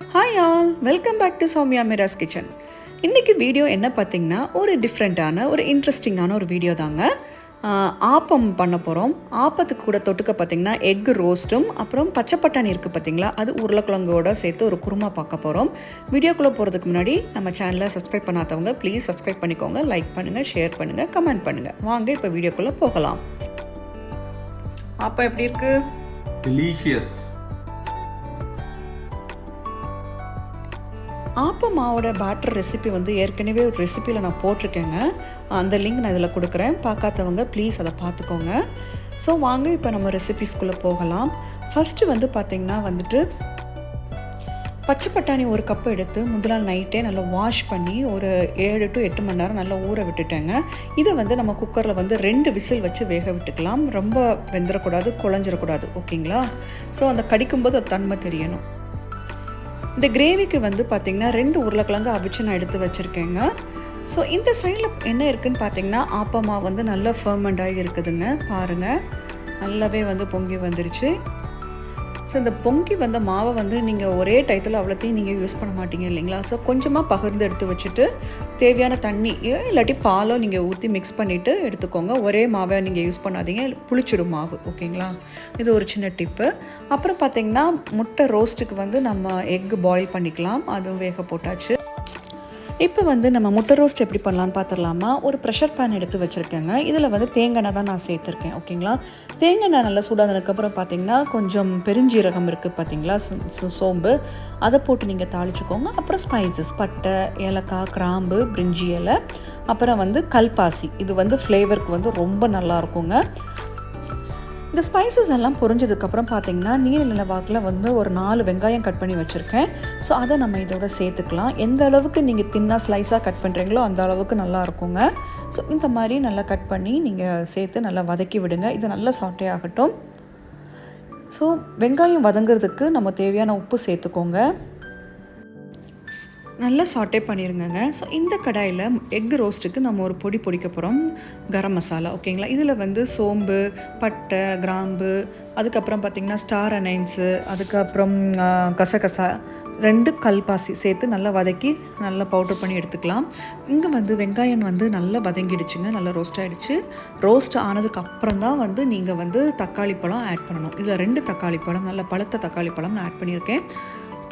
Hi all welcome back to Soumya Miras kitchen இன்றைக்கி video என்ன பார்த்தீங்கன்னா ஒரு டிஃப்ரெண்ட்டான ஒரு இன்ட்ரெஸ்டிங்கான ஒரு வீடியோ தாங்க. ஆப்பம் பண்ண போகிறோம் ஆப்பத்துக்கு கூட தொட்டுக்க பார்த்தீங்கன்னா எக் ரோஸ்ட்டும் அப்புறம் பச்சை பட்டாணி இருக்குது பார்த்தீங்களா? அது உருளைக்கிழங்கோட சேர்த்து ஒரு குருமா பார்க்க போகிறோம் வீடியோக்குள்ளே போகிறதுக்கு முன்னாடி நம்ம சேனலை சப்ஸ்கிரைப் பண்ணாதவங்க ப்ளீஸ் சப்ஸ்கிரைப் பண்ணிக்கோங்க. லைக் பண்ணுங்கள் ஷேர் பண்ணுங்கள் கமெண்ட் பண்ணுங்கள் வாங்க இப்போ வீடியோக்குள்ளே போகலாம். ஆப்பம் எப்படி இருக்குது delicious. ஆப்ப மாவோட பேட்டர் ரெசிபி வந்து ஏற்கனவே ஒரு ரெசிப்பியில் நான் போட்டிருக்கேங்க. அந்த லிங்க் நான் இதில் கொடுக்குறேன். பார்க்காதவங்க ப்ளீஸ் அதை பார்த்துக்கோங்க. ஸோ வாங்க இப்போ நம்ம ரெசிபிஸ்குள்ளே போகலாம். ஃபஸ்ட்டு வந்து பார்த்திங்கன்னா வந்துட்டு பச்சை பட்டாணி ஒரு கப் எடுத்து முதல் நாள் நைட்டே நல்லா வாஷ் பண்ணி ஒரு ஏழு டு எட்டு மணி நேரம் நல்லா ஊற விட்டுட்டேங்க. இதை வந்து நம்ம குக்கரில் வந்து ரெண்டு விசில் வச்சு வேக விட்டுக்கலாம். ரொம்ப வெந்துடக்கூடாது குழஞ்சிடக்கூடாது ஓகேங்களா? ஸோ அந்த கடிக்கும்போது அது தன்மை தெரியணும். இந்த கிரேவிக்கு வந்து பார்த்திங்கன்னா ரெண்டு உருளைக்கிழங்கு அவிச்சு நான் எடுத்து வச்சுருக்கேங்க. ஸோ இந்த சைடில் என்ன இருக்குன்னு பார்த்தீங்கன்னா ஆப்பமா வந்து நல்லா ஃபர்மெண்ட் ஆகி இருக்குதுங்க. பாருங்கள் நல்லாவே வந்து பொங்கி வந்துருச்சு. ஸோ இந்த பொங்கி வந்த மாவை வந்து நீங்கள் ஒரே டயத்தில் அவ்வளோத்தையும் நீங்கள் யூஸ் பண்ண மாட்டீங்க இல்லைங்களா? ஸோ கொஞ்சமாக பகிர்ந்து எடுத்து வச்சுட்டு தேவையான தண்ணி இல்லாட்டி பாலோ நீங்கள் ஊற்றி மிக்ஸ் பண்ணிவிட்டு எடுத்துக்கோங்க. ஒரே மாவை நீங்கள் யூஸ் பண்ணாதீங்க புளிச்சிடும் மாவு ஓகேங்களா? இது ஒரு சின்ன டிப்பு அப்புறம் பார்த்தீங்கன்னா முட்டை ரோஸ்ட்டுக்கு வந்து நம்ம எக் பாயில் பண்ணிக்கலாம். அதுவும் வேக போட்டாச்சு. இப்போ வந்து நம்ம முட்டை ரோஸ்ட் எப்படி பண்ணலான்னு பார்த்துடலாமா? ஒரு ப்ரெஷர் பேன் எடுத்து வச்சுருக்கேங்க. இதில் வந்து தேங்காய் எண்ணெய் தான் நான் சேர்த்துருக்கேன் ஓகேங்களா தேங்காய் எண்ணெய் நல்லா சூடானதுக்கப்புறம் பார்த்தீங்கன்னா கொஞ்சம் பெருஞ்சீரகம் இருக்குது பார்த்தீங்களா? சோம்பு. அதை போட்டு நீங்கள் தாளிச்சுக்கோங்க. அப்புறம் ஸ்பைசஸ் பட்டை ஏலக்காய் கிராம்பு பிரிஞ்சி இலை அப்புறம் வந்து கல்பாசி. இது வந்து ஃப்ளேவருக்கு வந்து ரொம்ப நல்லா இருக்குங்க. இந்த ஸ்பைசஸ் எல்லாம் பொரிஞ்சதுக்கப்புறம் பார்த்தீங்கன்னா நீர் நில வாக்கில் வந்து ஒரு நாலு வெங்காயம் கட் பண்ணி வச்சுருக்கேன். ஸோ அதை நம்ம இதோட சேர்த்துக்கலாம். எந்த அளவுக்கு நீங்கள் தின்னாக ஸ்லைஸாக கட் பண்ணுறீங்களோ அந்த அளவுக்கு நல்லா இருக்குங்க. ஸோ இந்த மாதிரி நல்லா கட் பண்ணி நீங்கள் சேர்த்து நல்லா வதக்கி விடுங்க. இது நல்லா சாட்டே ஆகட்டும். ஸோ வெங்காயம் வதங்குறதுக்கு நம்ம தேவையான உப்பு சேர்த்துக்கோங்க. நல்லா சாட்டே பண்ணிடுங்க ஸோ இந்த கடாயில் எக் ரோஸ்ட்டுக்கு நம்ம ஒரு பொடி பொடிக்க போகிறோம் கரம் மசாலா ஓகேங்களா இதில் வந்து சோம்பு பட்டை கிராம்பு அதுக்கப்புறம் பார்த்திங்கன்னா ஸ்டார் அனைன்ஸு அதுக்கப்புறம் கசகசா ரெண்டு கல்பாசி சேர்த்து நல்லா வதக்கி நல்லா பவுடர் பண்ணி எடுத்துக்கலாம். இங்கே வந்து வெங்காயம் வந்து நல்லா வதங்கிடுச்சுங்க நல்லா ரோஸ்ட் ஆகிடுச்சு ரோஸ்ட் ஆனதுக்கு அப்புறம் தான் வந்து நீங்கள் வந்து தக்காளி பழம் ஆட் பண்ணணும். இதில் ரெண்டு தக்காளி பழம் நல்ல பழுத்த தக்காளி பழம் நான் ஆட் பண்ணியிருக்கேன்.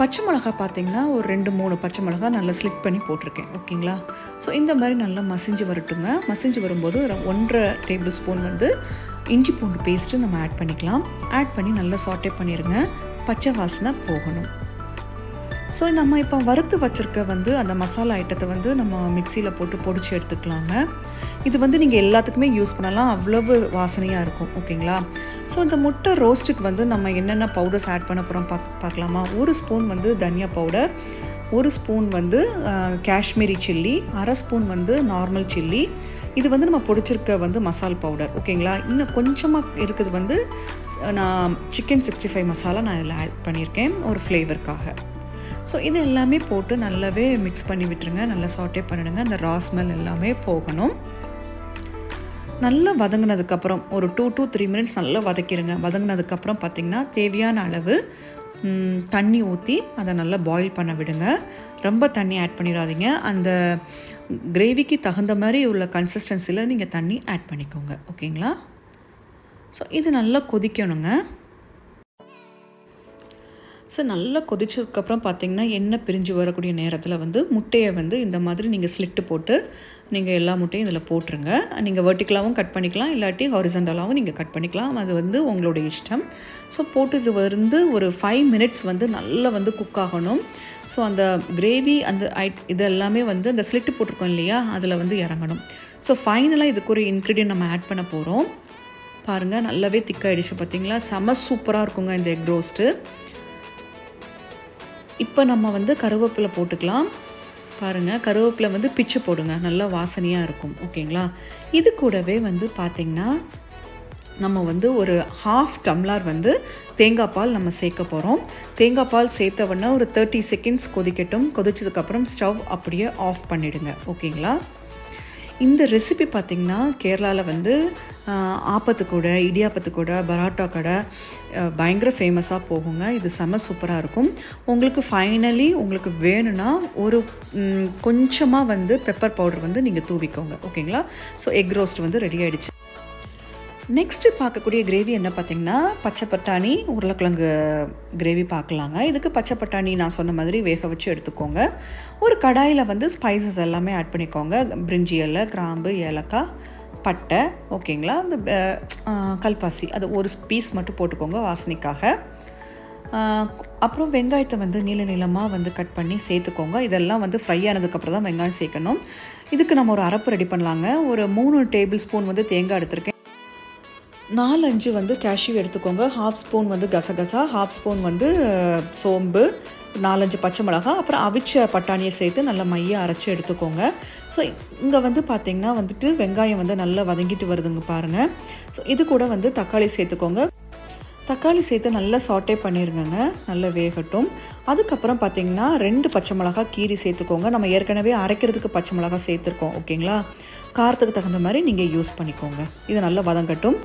பச்சை மிளகா பார்த்தீங்கன்னா ஒரு ரெண்டு மூணு பச்சை மிளகா நல்லா ஸ்லிக் பண்ணி போட்டிருக்கேன் ஓகேங்களா? ஸோ இந்த மாதிரி நல்லா மசிஞ்சு வரட்டுங்க. மசிஞ்சு வரும்போது ஒரு ஒன்றரை டேபிள் ஸ்பூன் வந்து இஞ்சி பூண்டு பேஸ்ட்டு நம்ம ஆட் பண்ணிக்கலாம். ஆட் பண்ணி நல்லா சாட்டே பண்ணிடுங்க பச்சை வாசனை போகணும். ஸோ நம்ம இப்போ வறுத்து வச்சுருக்க வந்து அந்த மசாலா ஐட்டத்தை வந்து நம்ம மிக்சியில் போட்டு பொடிச்சு எடுத்துக்கலாங்க. இது வந்து நீங்கள் எல்லாத்துக்குமே யூஸ் பண்ணலாம். அவ்வளவு வாசனையாக இருக்கும் ஓகேங்களா? ஸோ இந்த முட்டை ரோஸ்ட்டுக்கு வந்து நம்ம என்னென்ன பவுடர்ஸ் ஆட் பண்ண போகிறோம் பாக் பார்க்கலாமா? ஒரு ஸ்பூன் வந்து தனியா பவுடர் ஒரு ஸ்பூன் வந்து காஷ்மீரி சில்லி அரை ஸ்பூன் வந்து நார்மல் சில்லி இது வந்து நம்ம பொடிச்சிருக்க வந்து மசால் பவுடர் ஓகேங்களா இன்னும் கொஞ்சமாக இருக்குது வந்து நான் சிக்கன் சிக்ஸ்டி ஃபைவ் மசாலா நான் இதில் ஆட் பண்ணியிருக்கேன் ஒரு ஃப்ளேவருக்காக ஸோ இது எல்லாமே போட்டு நல்லாவே மிக்ஸ் பண்ணி விட்டுருங்க நல்லா சாட்டே பண்ணிடுங்க அந்த ரா ஸ்மெல் எல்லாமே போகணும். நல்லா வதங்கினதுக்கப்புறம் ஒரு டூ டூ த்ரீ மினிட்ஸ் நல்லா வதக்கிடுங்க வதங்கினதுக்கப்புறம் பார்த்திங்கன்னா தேவையான அளவு தண்ணி ஊற்றி அதை நல்லா பாயில் பண்ண விடுங்க. ரொம்ப தண்ணி ஆட் பண்ணிடாதீங்க. அந்த கிரேவிக்கு தகுந்த மாதிரி உள்ள கன்சிஸ்டன்சியில் நீங்கள் தண்ணி ஆட் பண்ணிக்கோங்க. ஓகேங்களா? ஸோ இது நல்லா கொதிக்கணுங்க. ஸோ நல்லா கொதிச்சதுக்கப்புறம் பார்த்தீங்கன்னா எண்ணெய் பிரிஞ்சு வரக்கூடிய நேரத்தில் வந்து முட்டையை வந்து இந்த மாதிரி நீங்கள் ஸ்லிட்டு போட்டு நீங்கள் எல்லா முட்டையும் இதில் போட்டுருங்க. நீங்கள் வெர்டிக்கலாகவும் கட் பண்ணிக்கலாம் இல்லாட்டி ஹாரிசண்டலாகவும் நீங்கள் கட் பண்ணிக்கலாம். அது வந்து உங்களுடைய இஷ்டம். ஸோ போட்டு இது வந்து ஒரு ஃபைவ் மினிட்ஸ் வந்து நல்லா வந்து குக் ஆகணும். ஸோ அந்த கிரேவி அந்த ஐ இது எல்லாமே வந்து அந்த ஸ்லிட்டு போட்டிருக்கோம் இல்லையா அதில் வந்து இறங்கணும். ஸோ ஃபைனலாக இதுக்கு ஒரு இன்க்ரீடியன்ட் நம்ம ஆட் பண்ண போகிறோம் பாருங்கள் நல்லாவே திக்காயிடுச்சு பார்த்தீங்களா செம சூப்பராக இருக்குங்க இந்த எக் ரோஸ்ட்டு இப்போ நம்ம வந்து கருவேப்பிலை போட்டுக்கலாம். பாருங்கள் கருவேப்பிலை வந்து பிச்சு போடுங்க. நல்லா வாசனையாக இருக்கும். ஓகேங்களா? இது கூடவே வந்து பார்த்திங்கன்னா நம்ம வந்து ஒரு ஹாஃப் டம்ளார் வந்து தேங்காய் பால் நம்ம சேர்க்க போகிறோம் தேங்காய் பால் சேர்த்த ஒரு தேர்ட்டி செகண்ட்ஸ் கொதிக்கட்டும். கொதிச்சதுக்கப்புறம் ஸ்டவ் அப்படியே ஆஃப் பண்ணிவிடுங்க ஓகேங்களா? இந்த ரெசிபி பார்த்திங்கன்னா கேரளாவில் வந்து ஆப்பத்து கூட இடியாப்பத்து கூட பரோட்டா கடை பயங்கர ஃபேமஸாக போகுங்க. இது செம சூப்பராக இருக்கும். உங்களுக்கு ஃபைனலி உங்களுக்கு வேணும்னா ஒரு கொஞ்சமாக வந்து பெப்பர் பவுடர் வந்து நீங்கள் தூவிக்கோங்க. ஓகேங்களா ஸோ எக் ரோஸ்ட் வந்து ரெடி ஆகிடுச்சு நெக்ஸ்ட்டு பார்க்கக்கூடிய கிரேவி என்ன பார்த்தீங்கன்னா பச்சை பட்டாணி உருளைக்கிழங்கு கிரேவி பார்க்கலாங்க. இதுக்கு பச்சை பட்டாணி நான் சொன்ன மாதிரி வேக வச்சு எடுத்துக்கோங்க. ஒரு கடாயில் வந்து ஸ்பைசஸ் எல்லாமே ஆட் பண்ணிக்கோங்க. பிரிஞ்சி இலை கிராம்பு ஏலக்காய் பட்டை ஓகேங்களா அந்த கல்பாசி. அது ஒரு பீஸ் மட்டும் போட்டுக்கோங்க வாசனைக்காக. அப்புறம் வெங்காயத்தை வந்து நீள நீளமாக வந்து கட் பண்ணி சேர்த்துக்கோங்க. இதெல்லாம் வந்து ஃப்ரை ஆனதுக்கப்புறம் தான் வெங்காயம் சேர்க்கணும். இதுக்கு நம்ம ஒரு அரப்பு ரெடி பண்ணலாங்க. ஒரு மூணு டேபிள் ஸ்பூன் வந்து தேங்காய் எடுத்திருக்கேன். நாலஞ்சு வந்து கேஷ்யூ எடுத்துக்கோங்க. ஹாஃப் ஸ்பூன் வந்து கசகசா ஹாஃப் ஸ்பூன் வந்து சோம்பு நாலஞ்சு பச்சை மிளகாய் அப்புறம் அவிச்ச பட்டாணியை சேர்த்து நல்லா மைய அரைச்சி எடுத்துக்கோங்க. ஸோ இங்கே வந்து பார்த்திங்கன்னா வந்துட்டு வெங்காயம் வந்து நல்லா வதங்கிட்டு வருதுங்க பாருங்கள் ஸோ இது கூட வந்து தக்காளி சேர்த்துக்கோங்க. தக்காளி சேர்த்து நல்லா சாட்டே பண்ணிடுங்க நல்லா வேகட்டும். அதுக்கப்புறம் பார்த்தீங்கன்னா ரெண்டு பச்சை மிளகாய் கீரி சேர்த்துக்கோங்க. நம்ம ஏற்கனவே அரைக்கிறதுக்கு பச்சை மிளகாய் சேர்த்துருக்கோம் ஓகேங்களா? காரத்துக்கு தகுந்த மாதிரி நீங்கள் யூஸ் பண்ணிக்கோங்க. இது நல்லா வதங்கட்டும்.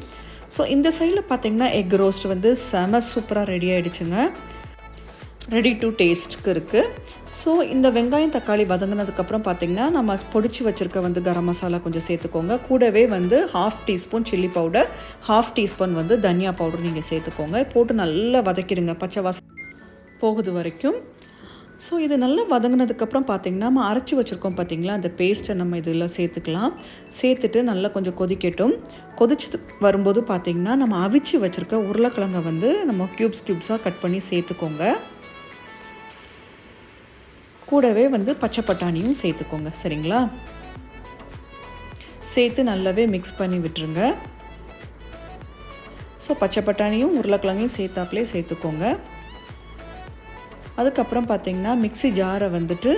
ஸோ இந்த சைடில் பார்த்தீங்கன்னா எக் ரோஸ்ட் வந்து செம சூப்பராக ரெடி ஆகிடுச்சுங்க ரெடி டு டேஸ்ட்க்கு இருக்குது ஸோ இந்த வெங்காயம் தக்காளி வதங்கினதுக்கப்புறம் பார்த்திங்கன்னா நம்ம பொடிச்சு வச்சுருக்க வந்து கரம் மசாலா கொஞ்சம் சேர்த்துக்கோங்க. கூடவே வந்து half teaspoon chilli powder half teaspoon வந்து தனியா பவுடர் நீங்கள் சேர்த்துக்கோங்க. போட்டு நல்லா வதக்கிடுங்க. பச்சை வாசம் போகுது வரைக்கும். ஸோ இது நல்லா வதங்கினதுக்கப்புறம் பார்த்தீங்கன்னா நம்ம அரைச்சி வச்சுருக்கோம் பார்த்திங்களா? அந்த பேஸ்ட்டை நம்ம இதில் சேர்த்துக்கலாம். சேர்த்துட்டு நல்லா கொஞ்சம் கொதிக்கட்டும். கொதிச்சு வரும்போது பார்த்தீங்கன்னா நம்ம அவிச்சு வச்சுருக்க உருளைக்கிழங்கை வந்து நம்ம க்யூப்ஸ் க்யூப்ஸாக கட் பண்ணி சேர்த்துக்கோங்க. கூடவே வந்து பச்சை பட்டாணியும் சேர்த்துக்கோங்க. சரிங்களா? சேர்த்து நல்லாவே மிக்ஸ் பண்ணி விட்டுருங்க. ஸோ பச்சை பட்டாணியும் உருளைக்கிழங்கையும் சேர்த்தாப்புலே சேர்த்துக்கோங்க. அதுக்கப்புறம் பார்த்திங்கன்னா மிக்ஸி ஜாரை வந்துட்டு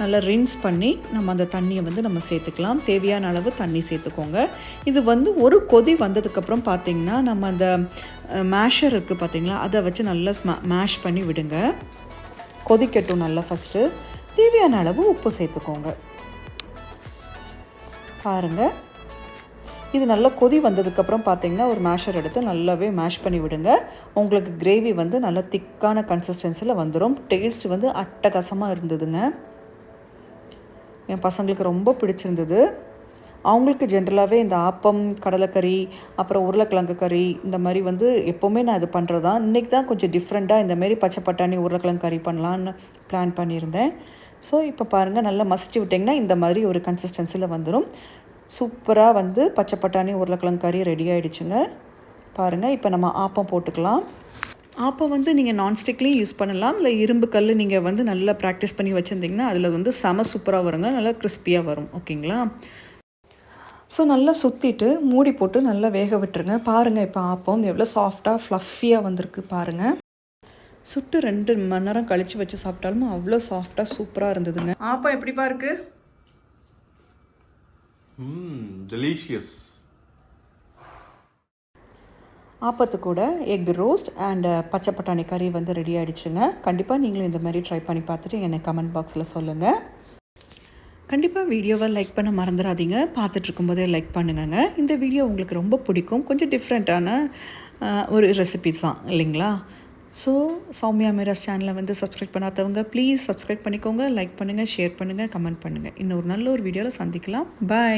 நல்லா ரின்ஸ் பண்ணி நம்ம அந்த தண்ணியை வந்து நம்ம சேர்த்துக்கலாம். தேவையான அளவு தண்ணி சேர்த்துக்கோங்க. இது வந்து ஒரு கொதி வந்ததுக்கப்புறம் பார்த்திங்கன்னா நம்ம அந்த மேஷர் இருக்குது பார்த்தீங்களா அதை வச்சு நல்லா மேஷ் பண்ணி விடுங்க. கொதிக்கட்டும் நல்லா ஃபஸ்ட்டு தேவையான அளவு உப்பு சேர்த்துக்கோங்க. பாருங்கள் இது நல்லா கொதி வந்ததுக்கப்புறம் பார்த்தீங்கன்னா ஒரு மேஷர் எடுத்து நல்லாவே மேஷ் பண்ணி விடுங்க. உங்களுக்கு கிரேவி வந்து நல்லா திக்கான கன்சிஸ்டன்சியில் வந்துடும் டேஸ்ட் வந்து அட்டகாசமாக இருந்ததுங்க. என் பசங்களுக்கு ரொம்ப பிடிச்சிருந்தது. அவங்களுக்கு ஜென்ரலாகவே இந்த ஆப்பம் கடலைக்கறி அப்புறம் உருளைக்கிழங்கு கறி இந்த மாதிரி வந்து எப்போவுமே நான் இது பண்ணுறது தான் இன்றைக்கி தான் கொஞ்சம் டிஃப்ரெண்ட்டாக இந்த மாதிரி பச்சை பட்டாணி உருளைக்கிழங்கு கறி பண்ணலான்னு பிளான் பண்ணியிருந்தேன். ஸோ இப்போ பாருங்கள் நல்லா மசிச்சு விட்டிங்கன்னா இந்த மாதிரி ஒரு கன்சிஸ்டன்சியில் வந்துடும் சூப்பராக வந்து பச்சை பட்டாணி உருளைக்கிழங்கு கறி ரெடி ஆகிடுச்சுங்க பாருங்கள் இப்போ நம்ம ஆப்பம் போட்டுக்கலாம். ஆப்பம் வந்து நீங்கள் நான்ஸ்டிக்லேயும் யூஸ் பண்ணலாம். இல்லை இரும்பு கல் நீங்கள் வந்து நல்லா ப்ராக்டிஸ் பண்ணி வச்சுருந்தீங்கன்னா அதில் வந்து செம சூப்பராக வருங்க. நல்லா கிறிஸ்பியாக வரும். ஓகேங்களா? ஸோ நல்லா சுற்றிட்டு மூடி போட்டு நல்லா வேக விட்டுருங்க. பாருங்கள் இப்போ ஆப்பம் எவ்வளோ சாஃப்டாக ஃப்ளஃபியாக வந்திருக்கு பாருங்கள் சுட்டு ரெண்டு மணி நேரம் கழித்து வச்சு சாப்பிட்டாலும் அவ்வளோ சாஃப்டாக சூப்பராக இருந்ததுங்க. ஆப்பம் எப்படிப்பா இருக்குது Mmm, delicious. ஆப்பத்து கூட எக் ரோஸ்ட் அண்ட் பச்சை பட்டாணி கறி வந்து ரெடி ஆகிடுச்சுங்க கண்டிப்பாக நீங்களும் இந்த மாதிரி ட்ரை பண்ணி பார்த்துட்டு எனக்கு கமெண்ட் பாக்ஸில் சொல்லுங்கள் கண்டிப்பாக வீடியோவை லைக் பண்ண மறந்துடாதீங்க பார்த்துட்டு இருக்கும்போதே லைக் பண்ணுங்கங்க. இந்த வீடியோ உங்களுக்கு ரொம்ப பிடிக்கும். கொஞ்சம் டிஃப்ரெண்ட்டான ஒரு ரெசிபிஸ் தான் இல்லைங்களா? ஸோ சௌமியா மீராஸ் சேனலை வந்து சப்ஸ்கிரைப் பண்ணாதவங்க ப்ளீஸ் சப்ஸ்கிரைப் பண்ணிக்கோங்க. லைக் பண்ணுங்கள் ஷேர் பண்ணுங்கள் கமெண்ட் பண்ணுங்கள் இன்னொரு நல்ல ஒரு வீடியோவில் சந்திக்கலாம். பாய்